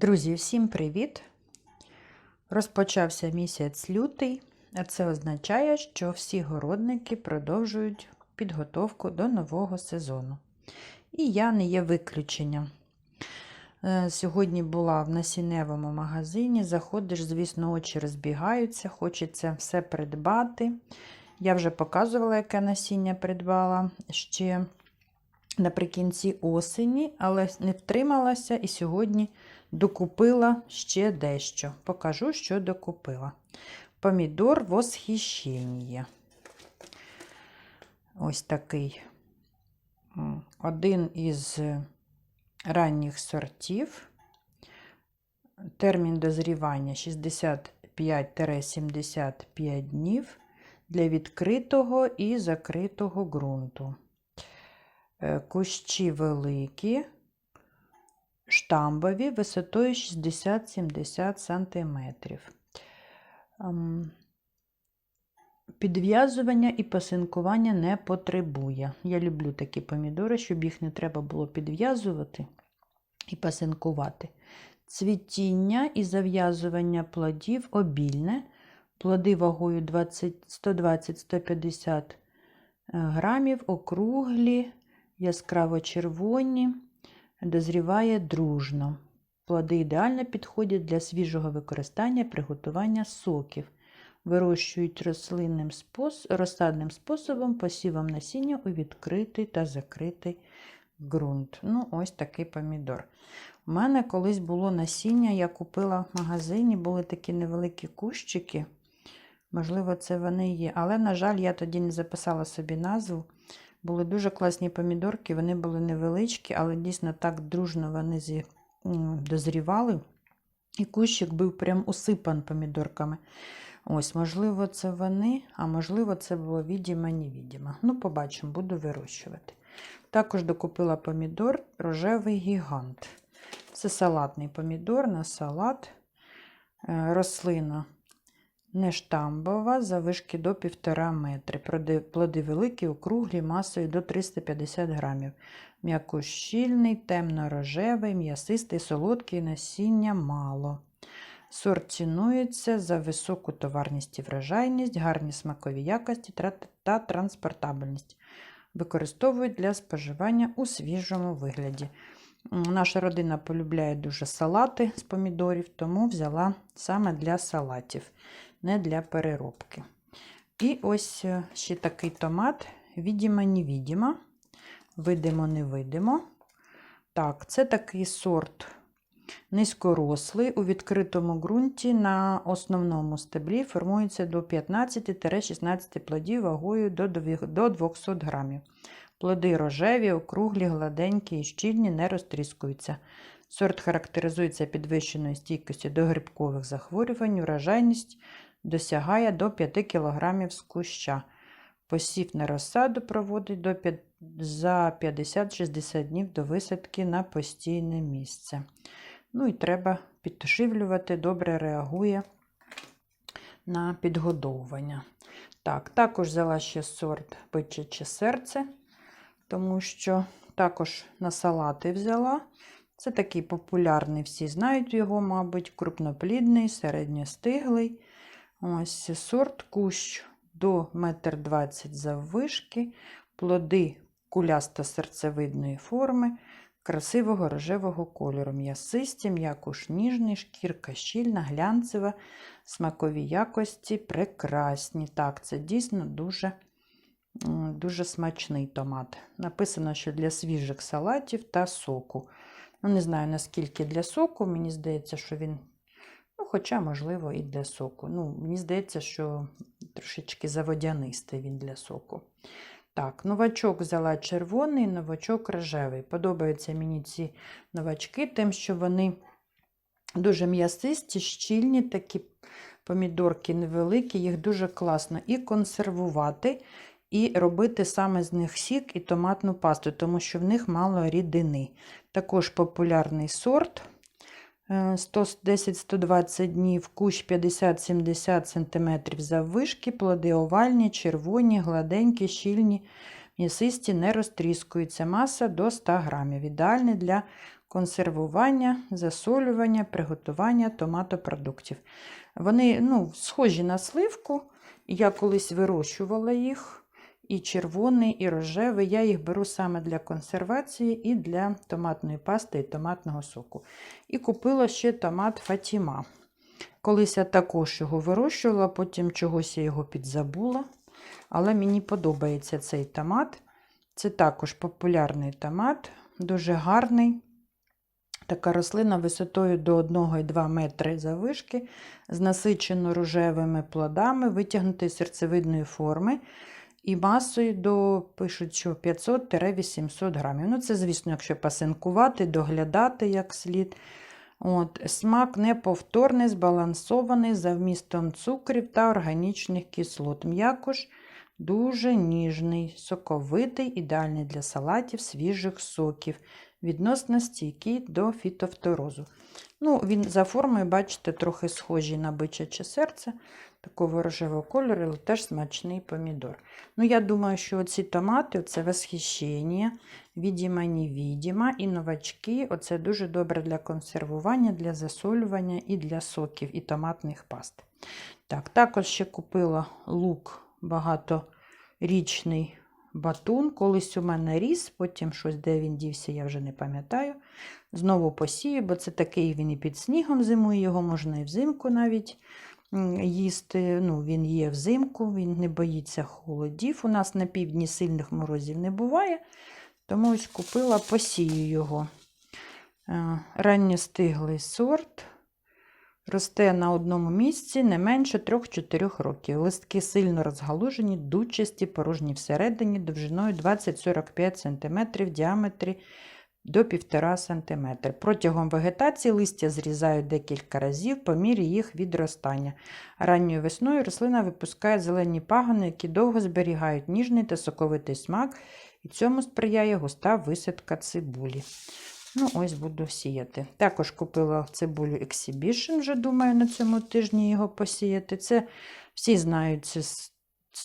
Друзі, всім привіт! Розпочався місяць лютий, а це означає, що всі городники продовжують підготовку до нового сезону. І я не є виключенням. Е, Сьогодні була в насінневому магазині. Заходиш, звісно, очі розбігаються, хочеться все придбати. Я вже показувала, яке насіння придбала ще наприкінці осені, але не втрималася і сьогодні докупила ще дещо. Покажу, що докупила. Помідор восхищення. Ось такий один із ранніх сортів. Термін дозрівання 65-75 днів для відкритого і закритого ґрунту. Е, Кущі великі, штамбові висотою 60-70 см. Ем, Підв'язування і пасинкування не потребує. Я люблю такі помідори, щоб їх не треба було підв'язувати і пасинкувати. Цвітіння і зав'язування плодів обільне. Плоди вагою 120-150 грамів, округлі, яскраво червоні, дозріває дружно. Плоди ідеально підходять для свіжого використання приготування соків. Вирощують рослинним розсадним способом посівом насіння у відкритий та закритий ґрунт. Ну, ось такий помідор. У мене колись було насіння, я купила в магазині, були такі невеликі кущики. Можливо, це вони є. Але, на жаль, я тоді не записала собі назву. Були дуже класні помідорки, вони були невеличкі, але дійсно так дружно вони дозрівали. І кущик був прям усипан помідорками. Ось, можливо, це вони, а можливо, це було відімо-невідімо. Ну, побачимо, буду вирощувати. Також докупила помідор рожевий гігант. Це салатний помідор на салат. Рослина не штамбова, завишки до 1,5 метри. Плоди великі, округлі, масою до 350 грамів. М'якощільний, темно-рожевий, м'ясистий, солодкий, насіння мало. Сорт цінується за високу товарність і врожайність, гарні смакові якості та транспортабельність. Використовують для споживання у свіжому вигляді. Наша родина полюбляє дуже салати з помідорів, тому взяла саме для салатів, не для переробки. І ось ще такий томат, відімо-невідімо, видимо-невидимо. Так, це такий сорт низькорослий у відкритому ґрунті на основному стеблі формується до 15-16 плодів вагою до 200 грамів. Плоди рожеві, округлі, гладенькі і щільні, не розтріскуються. Сорт характеризується підвищеною стійкістю до грибкових захворювань, урожайність досягає до 5 кг з куща. Посів на розсаду проводить до 5, за 50-60 днів до висадки на постійне місце. Ну і треба підшивлювати, добре реагує на підгодовування. Так, також взяла ще сорт бичаче серце, тому що також на салати взяла. Це такий популярний, всі знають його, мабуть, крупноплідний, середньостиглий. Ось сорт кущ до 1,20 м заввишки, плоди кулясто-серцевидної форми, красивого рожевого кольору. М'ясисті, м'якуш ніжний, шкірка щільна, глянцева, смакові якості прекрасні. Так, це дійсно дуже дуже смачний томат. Написано, що для свіжих салатів та соку. Ну, Не знаю, наскільки для соку, мені здається, що він, хоча, можливо, і для соку. Ну, Мені здається, що трошечки заводянистий він для соку. Так, новачок взяла червоний, новачок рожевий. Подобаються мені ці новачки, тим, що вони дуже м'ясисті, щільні, такі помідорки невеликі, їх дуже класно і консервувати, і робити саме з них сік і томатну пасту, тому що в них мало рідини. Також популярний сорт. 10-120 днів, кущ 50-70 см заввишки, плоди овальні, червоні, гладенькі, щільні, м'ясисті, не розтріскуються. Маса до 100 грамів. Ідеальний для консервування, засолювання, приготування томатопродуктів. Вони ну, схожі на сливку. Я колись вирощувала їх. І червоний, і рожевий. Я їх беру саме для консервації і для томатної пасти і томатного соку. І купила ще томат Фатіма. Колись я також його вирощувала, потім чогось я його підзабула. Але мені подобається цей томат. Це також популярний томат, дуже гарний. Така рослина висотою до 1,2 метри завишки, з насичено рожевими плодами, витягнутої серцевидної форми. І масою до, пишуть, що 500-800 грамів. Ну, це, звісно, якщо пасинкувати, доглядати як слід. От, Смак неповторний, збалансований за вмістом цукрів та органічних кислот. М'якош дуже ніжний, соковитий, ідеальний для салатів, свіжих соків, відносно стійкий до фітофторозу. Ну, Він за формою, бачите, трохи схожий на бичаче серце, такого рожевого кольору, але теж смачний помідор. Ну, Я думаю, що ці томати це восхищення, відіма невідіма, і новачки оце дуже добре для консервування, для засолювання і для соків, і томатних паст. Так, Також ще купила лук багаторічний батун. Колись у мене ріс, потім щось, де він дівся, я вже не пам'ятаю. Знову посію, бо це такий він і під снігом зимує, його можна і взимку навіть їсти. Ну, Він є взимку, він не боїться холодів. У нас на півдні сильних морозів не буває, тому ось купила, посію його. Е, Ранньостиглий сорт. Росте на одному місці не менше 3-4 років. Листки сильно розгалужені, дучасті, порожні всередині, довжиною 20-45 см, в діаметрі до 1,5 см. Протягом вегетації листя зрізають декілька разів по мірі їх відростання. Ранньою весною рослина випускає зелені пагони, які довго зберігають ніжний та соковитий смак, і цьому сприяє густа висадка цибулі. Ну, ось буду сіяти. Також купила цибулю Exhibition, вже думаю, на цьому тижні його посіяти. Це всі знають це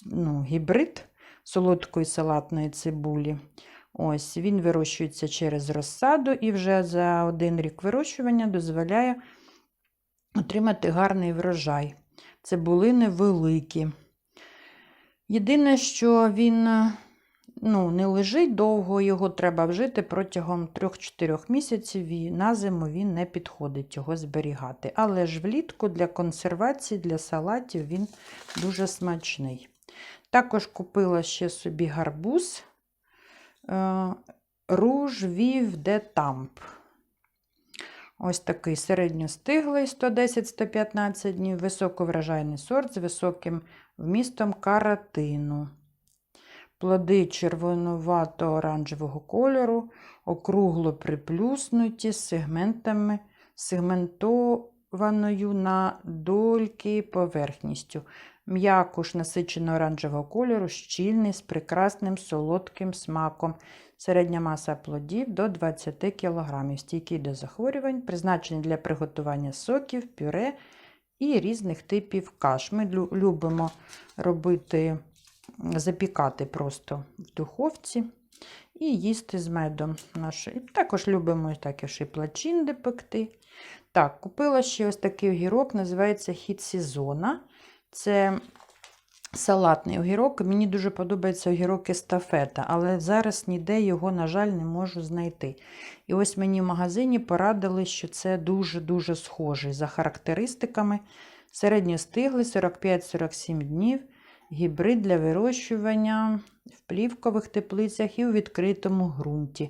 ну, гібрид солодкої салатної цибулі. Ось, Він вирощується через розсаду і вже за один рік вирощування дозволяє отримати гарний врожай. Цибулини великі. Єдине, що він ну, не лежить довго, його треба вжити протягом 3-4 місяців і на зиму він не підходить його зберігати. Але ж влітку для консервації, для салатів він дуже смачний. Також купила ще собі гарбуз Руж Вів де Тамп. Ось такий середньостиглий 110-115 днів, високовражайний сорт з високим вмістом каротину. Плоди червонувато-оранжевого кольору, округло приплюснуті сегментами, сегментованою на дольки поверхністю. М'якуш насичено оранжевого кольору, щільний з прекрасним солодким смаком. Середня маса плодів до 20 кг, стійкий до захворювань, призначений для приготування соків, пюре і різних типів каш. Ми любимо робити, запікати просто в духовці і їсти з медом. Наш. Також любимо також і плачинди пекти. Так, купила ще ось такий огірок, називається хід сезона. Це салатний огірок. Мені дуже подобається огірок естафета, але зараз ніде його, на жаль, не можу знайти. І ось мені в магазині порадили, що це дуже-дуже схожий за характеристиками. Середньостиглий 45-47 днів. Гібрид для вирощування в плівкових теплицях і у відкритому ґрунті.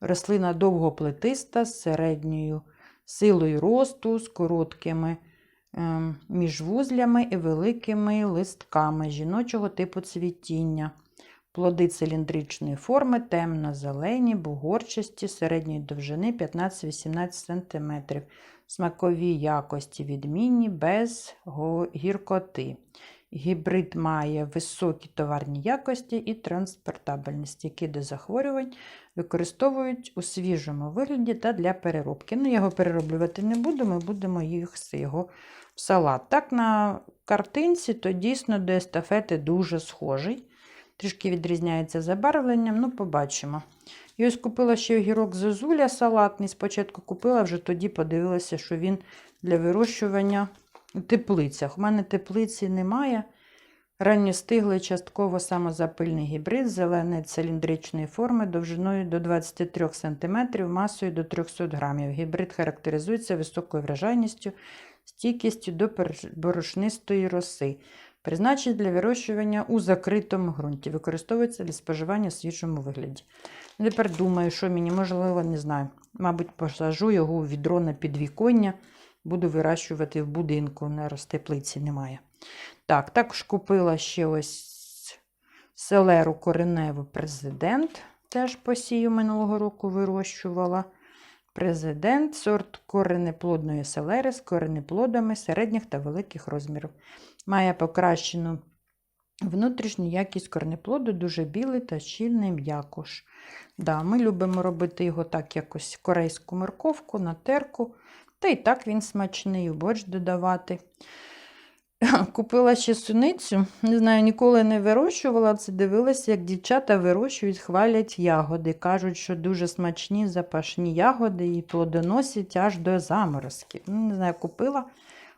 Рослина довгоплетиста з середньою силою росту, з короткими Ем, між вузлями і великими листками жіночого типу цвітіння. Плоди циліндричної форми, темно-зелені, бугорчасті, середньої довжини 15-18 см. Смакові якості відмінні, без гіркоти. Гібрид має високі товарні якості і транспортабельність, які до захворювань використовують у свіжому вигляді та для переробки. Ну, його перероблювати не буду, ми будемо їх його салат. Так, на картинці, то дійсно до естафети дуже схожий. Трішки відрізняється забарвленням, ну, побачимо. І ось купила ще огірок зозуля салатний. Спочатку купила, вже тоді подивилася, що він для вирощування у теплицях. У мене теплиці немає. Ранньостиглий частково самозапильний гібрид зеленої циліндричної форми довжиною до 23 см, масою до 300 г. Гібрид характеризується високою вражайністю, стійкістю до борошнистої роси. Призначений для вирощування у закритому ґрунті. Використовується для споживання в свіжому вигляді. Тепер думаю, що мені можливо, не знаю. Мабуть, посажу його у відро на підвіконня. Буду вирощувати в будинку, не теплиці немає. Так, також купила ще ось селеру кореневу президент. Теж посію минулого року вирощувала. Президент сорт коренеплодної селери з коренеплодами середніх та великих розмірів. Має покращену внутрішню якість коренеплоду, дуже білий та щільний м'якош. Да, ми любимо робити його так, якось корейську морковку на терку. Та і так він смачний, у борщ додавати. Купила ще суницю. Не знаю, ніколи не вирощувала це. Дивилася, як дівчата вирощують, хвалять ягоди. Кажуть, що дуже смачні запашні ягоди і плодоносять аж до заморозків. Ну, не знаю, купила,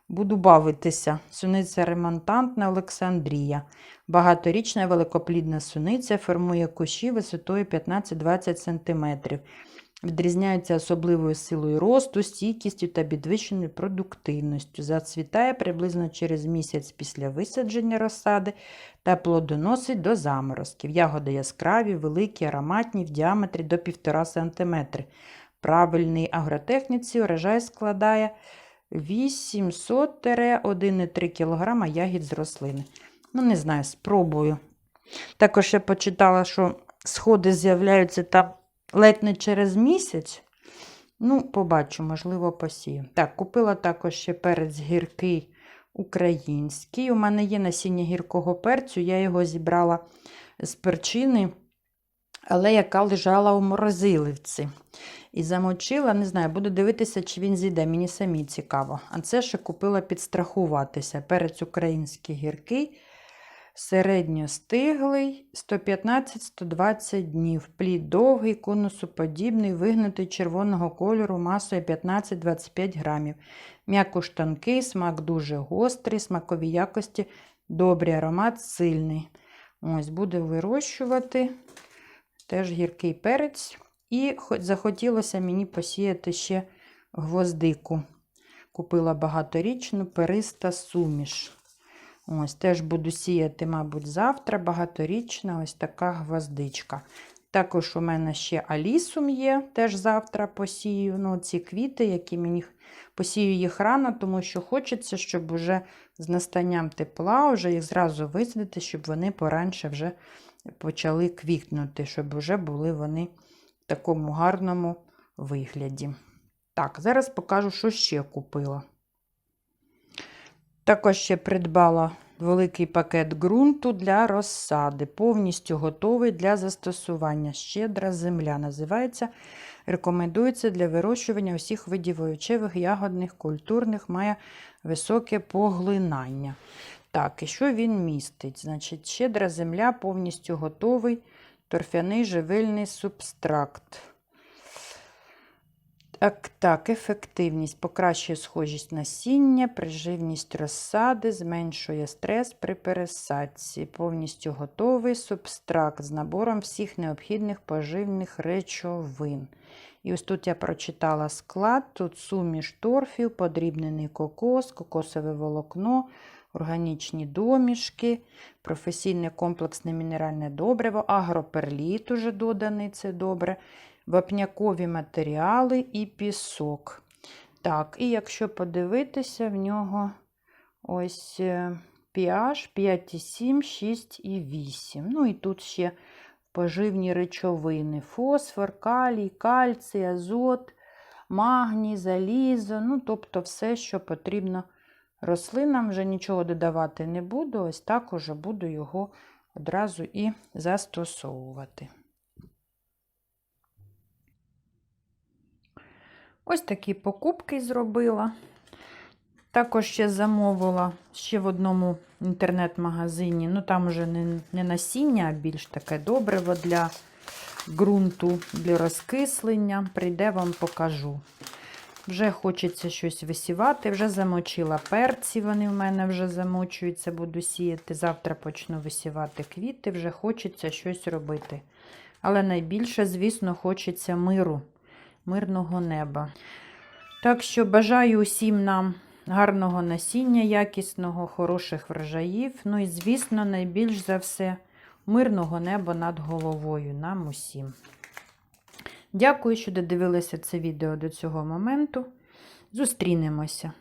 буду бавитися. Суниця ремонтантна Олександрія. Багаторічна великоплідна суниця формує кущі висотою 15-20 см. Відрізняється особливою силою росту, стійкістю та підвищеною продуктивністю. Зацвітає приблизно через місяць після висадження розсади та плодоносить до заморозків. Ягоди яскраві, великі, ароматні в діаметрі до 1,5 см. Правильний агротехніці урожай складає 800-1,3 кг ягід з рослини. Ну, не знаю, спробую. Також я почитала, що сходи з'являються там ледь не через місяць. Ну, побачу, можливо, посію. Так, купила також ще перець гіркий український. У мене є насіння гіркого перцю, я його зібрала з перчини, але яка лежала у морозиливці. І замочила, не знаю, буду дивитися, чи він зійде. Мені самі цікаво. А це ще купила підстрахуватися. Перець український гіркий. Середньостиглий 115-120 днів. Плід довгий, конусоподібний, вигнутий червоного кольору масою 15-25 грамів. М'якуш тонкий, смак дуже гострий, смакові якості добрий, аромат сильний. Ось, буду вирощувати. Теж гіркий перець. І захотілося мені посіяти ще гвоздику. Купила багаторічну периста суміш. Ось, теж буду сіяти, мабуть, завтра. Багаторічна ось така гвоздичка. Також у мене ще алісум є, теж завтра посію. Ну, ці квіти, які мені посію їх рано, тому що хочеться, щоб уже з настанням тепла, вже їх зразу висадити, щоб вони поранше вже почали квітнути, щоб вже були вони в такому гарному вигляді. Так, зараз покажу, що ще купила. Також ще придбала великий пакет ґрунту для розсади, повністю готовий для застосування. Щедра земля називається. Рекомендується для вирощування усіх видів овочевих, ягодних, культурних, має високе поглинання. Так, і що він містить? Значить, щедра земля повністю готовий торфяний живильний субстракт. Так, так, ефективність покращує схожість насіння, приживність розсади, зменшує стрес при пересадці. Повністю готовий субстракт з набором всіх необхідних поживних речовин. І ось тут я прочитала склад: тут суміш торфів, подрібнений кокос, кокосове волокно, органічні домішки, професійне комплексне мінеральне добриво, агроперліт уже доданий, це добре вапнякові матеріали і пісок. Так, і якщо подивитися, в нього ось pH 5,7, 6 і 8. Ну і тут ще поживні речовини: фосфор, калій, кальцій, азот, магній, залізо. Ну, тобто все, що потрібно рослинам, вже нічого додавати не буду. Ось так уже буду його одразу і застосовувати. Ось такі покупки зробила. Також ще замовила ще в одному інтернет-магазині. Ну, там вже не, не насіння, а більш таке добриво для ґрунту для розкислення. Прийде, вам покажу. Вже хочеться щось висівати, вже замочила перці, вони в мене вже замочуються, буду сіяти. Завтра почну висівати квіти, вже хочеться щось робити. Але найбільше, звісно, хочеться миру, мирного неба. Так що бажаю усім нам гарного насіння, якісного, хороших врожаїв. Ну і, звісно, найбільш за все, мирного неба над головою нам усім. Дякую, що додивилися це відео до цього моменту. Зустрінемося.